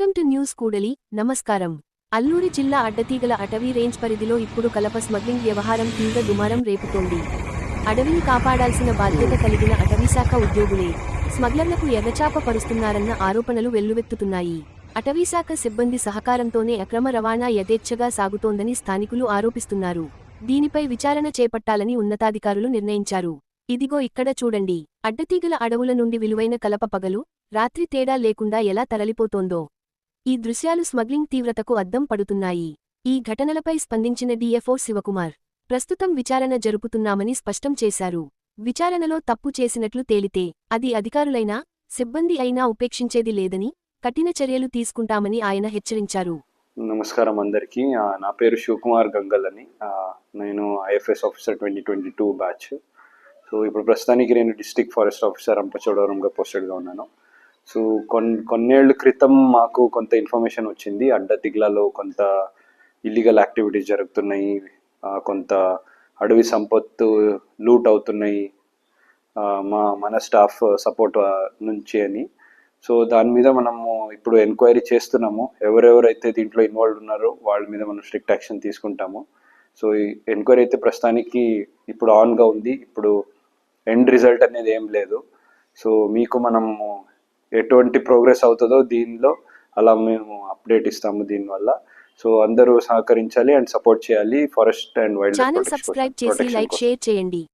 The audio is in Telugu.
వెల్కమ్ టు న్యూస్ కూడలి. నమస్కారం. అల్లూరి జిల్లా అడ్డతీగల అటవీ రేంజ్ పరిధిలో ఇప్పుడు కలప స్మగ్లింగ్ వ్యవహారం తీవ్ర దుమారం రేపుతోంది. అడవిని కాపాడాల్సిన బాధ్యత కలిగిన అటవీశాఖ ఉద్యోగులే స్మగ్లర్లకు ఎర్రచాప పరుస్తున్నారన్న ఆరోపణలు వెల్లువెత్తుతున్నాయి. అటవీశాఖ సిబ్బంది సహకారంతోనే అక్రమ రవాణా యథేచ్ఛగా సాగుతోందని స్థానికులు ఆరోపిస్తున్నారు. దీనిపై విచారణ చేపట్టాలని ఉన్నతాధికారులు నిర్ణయించారు. ఇదిగో ఇక్కడ చూడండి. అడ్డతీగల అడవుల నుండి విలువైన కలప పగలు రాత్రి తేడా లేకుండా ఎలా తరలిపోతోందో. ఈ దృశ్యాలు స్మగ్లింగ్ తీవ్రతకు అద్దం పడుతున్నాయి. ఈ ఘటనలపై స్పందించిన డిఎఫ్ఓ శివకుమార్ ప్రస్తుతం విచారణ జరుపుతున్నామని స్పష్టం చేశారు. విచారణలో తప్పు చేసినట్లు తేలితే అది అధికారులైనా సిబ్బంది అయినా ఉపేక్షించేది లేదని కఠిన చర్యలు తీసుకుంటామని ఆయన హెచ్చరించారు. నమస్కారం అందరికీ. నా పేరు శివకుమార్ గంగల్ అని. నేను IFS officer twenty twenty two batch. So ఇప్పుడు ప్రస్తుతానికి నేను డిస్ట్రిక్ట్ ఫారెస్ట్ ఆఫీసర్ అంపచోడవరంగా పోస్టెడ్గా ఉన్నాను. సో కొన్ని కొన్నేళ్ళ క్రితం మాకు కొంత ఇన్ఫర్మేషన్ వచ్చింది. అడ్డ తిగ్లాలో కొంత ఇల్లీగల్ యాక్టివిటీస్ జరుగుతున్నాయి. కొంత అడవి సంపత్తు లూట్ అవుతున్నాయి. మా మన స్టాఫ్ సపోర్ట్ నుంచి అని. సో దాని మీద మనము ఇప్పుడు ఎంక్వైరీ చేస్తున్నాము. ఎవరెవరైతే దీంట్లో ఇన్వాల్వ్ ఉన్నారో వాళ్ళ మీద మనం స్ట్రిక్ట్ యాక్షన్ తీసుకుంటాము. సో ఈ ఎంక్వైరీ అయితే ప్రస్తుతానికి ఇప్పుడు ఆన్గా ఉంది. ఇప్పుడు ఎండ్ రిజల్ట్ అనేది ఏం లేదు. సో మీకు మనము ఎటువంటి ప్రోగ్రెస్ అవుతుందో దీనిలో అలా మేము అప్డేట్ ఇస్తాము దీనివల్ల. సో అందరూ సహకరించాలి అండ్ సపోర్ట్ చేయాలి forest and wild channel subscribe చేసి లైక్ షేర్ చేయండి.